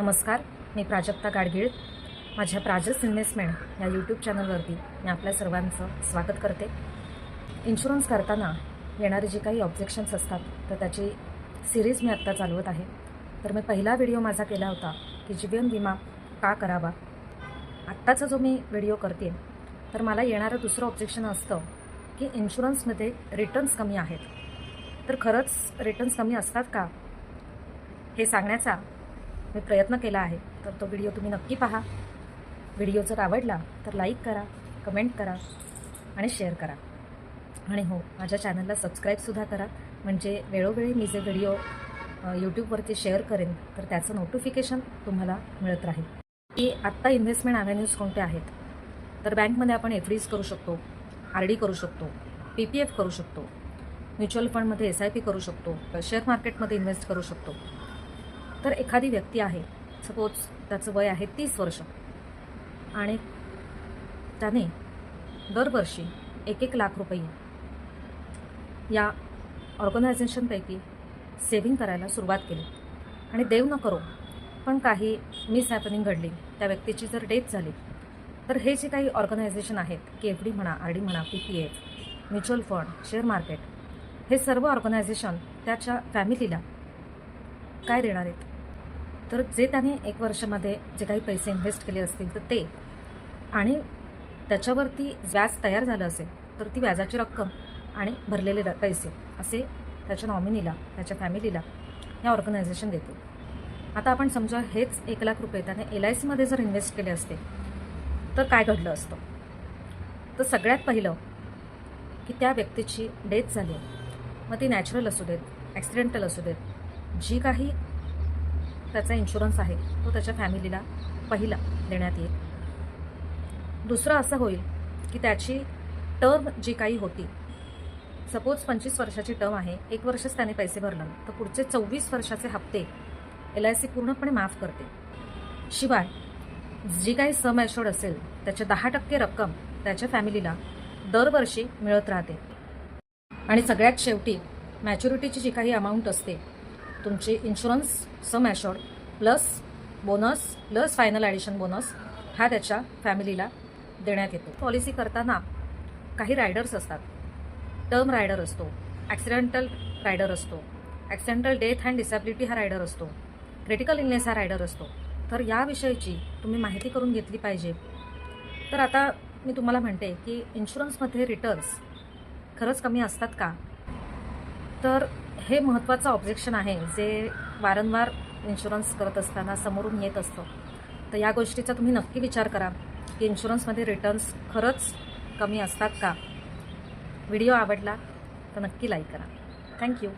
नमस्कार मी प्राजक्ता गाडगीळ. माझ्या प्राजस इन्व्हेस्टमेंट या यूट्यूब चॅनलवरती मी आपल्या सर्वांचं स्वागत करते. इन्शुरन्स करताना येणारे जे काही ऑब्जेक्शन्स असतात तर त्याची सिरीज मी आत्ता चालवत आहे. तर मी पहिला व्हिडिओ माझा केला होता की जीवन विमा का करावा. आत्ताचा जो मी व्हिडिओ करते तर मला येणारं दुसरं ऑब्जेक्शन असतं की इन्शुरन्समध्ये रिटर्न्स कमी आहेत. तर खरंच रिटर्न्स कमी असतात का? हे सांगण्याचा मी प्रयत्न केला आहे तर तो व्हिडिओ तुम्ही नक्की पहा. व्हिडिओ जर आवडला तर लाईक करा कमेंट करा आणि शेअर करा. आणि हो माझ्या चॅनलला सबस्क्राईबसुद्धा करा. म्हणजे वेळोवेळी मी जे व्हिडिओ यूट्यूबवरती शेअर करेन तर त्याचं नोटिफिकेशन तुम्हाला मिळत राहील. की आत्ता इन्व्हेस्टमेंट ॲव्हेन्यूज कोणते आहेत? तर बँकमध्ये आपण एफ डीज करू शकतो आर डी करू शकतो पी पी एफ करू शकतो म्युच्युअल फंडमध्ये एस आय पी करू शकतो शेअर मार्केटमध्ये इन्व्हेस्ट करू शकतो. तर एखादी व्यक्ती आहे सपोज त्याचं वय आहे तीस वर्ष आणि त्याने दरवर्षी एक एक लाख रुपये या ऑर्गनायझेशनपैकी सेव्हिंग करायला सुरुवात केली. आणि देव न करो पण काही मिस हॅपनिंग घडली त्या व्यक्तीची जर डेथ झाली तर हे जे काही ऑर्गनायझेशन आहेत के एफ डी म्हणा आर डी म्हणा P P F mutual fund share market हे सर्व ऑर्गनायझेशन त्याच्या फॅमिलीला काय देणार आहेत? तर जे त्याने एक वर्षामध्ये जे काही पैसे इन्व्हेस्ट केले असतील तर ते. आणि त्याच्यावरती व्याज तयार झालं असेल तर ती व्याजाची रक्कम आणि भरलेले र- पैसे असे त्याच्या नॉमिनीला त्याच्या फॅमिलीला या ऑर्गनायझेशन देते आता आपण समजा हेच एक लाख रुपये त्याने एल आय सीमध्ये जर इन्व्हेस्ट केले असते तर काय घडलं असतं? तर सगळ्यात पहिलं की त्या व्यक्तीची डेथ झाली मग ती नॅचरल असू देत ॲक्सिडेंटल असू देत जी काही त्याचा इन्शुरन्स आहे. तो त्याच्या फॅमिलीला पहिला देण्यात येईल. दुसरं असं होईल की त्याची टर्म जी काही होती सपोज पंचवीस वर्षाची टर्म आहे एक वर्षच त्याने पैसे भरलं तर पुढचे चोवीस वर्षाचे हप्ते एल आय सी पूर्णपणे माफ करते. शिवाय जी काही सम ॲशोर्ड असेल त्याच्या दहा टक्के रक्कम त्याच्या फॅमिलीला दरवर्षी मिळत राहते. आणि सगळ्यात शेवटी मॅच्युरिटीची जी काही अमाऊंट असते तुमची insurance sum assured plus bonus plus final addition bonus हा त्याच्या फॅमिलीला देण्यात येतो. पॉलिसी करताना काही रायडर्स असतात. टर्म रायडर असतो. ॲक्सिडेंटल रायडर असतो. ॲक्सिडेंटल डेथ अँड डिसॅबिलिटी हा रायडर असतो. क्रिटिकल इलनेस हा रायडर असतो. तर याविषयीची तुम्ही माहिती करून घेतली पाहिजे. तर आता मी तुम्हाला म्हणते की इन्शुरन्समध्ये रिटर्न्स खरंच कमी असतात का? तर हे महत्त्वाचं ऑब्जेक्शन आहे जे वारंवार इन्शुरन्स करत असताना समोरून येत असतं. तर या गोष्टीचा तुम्ही नक्की विचार करा की इन्शुरन्समध्ये रिटर्न्स खरंच कमी असतात का? व्हिडिओ आवडला तर नक्की लाईक करा. थँक्यू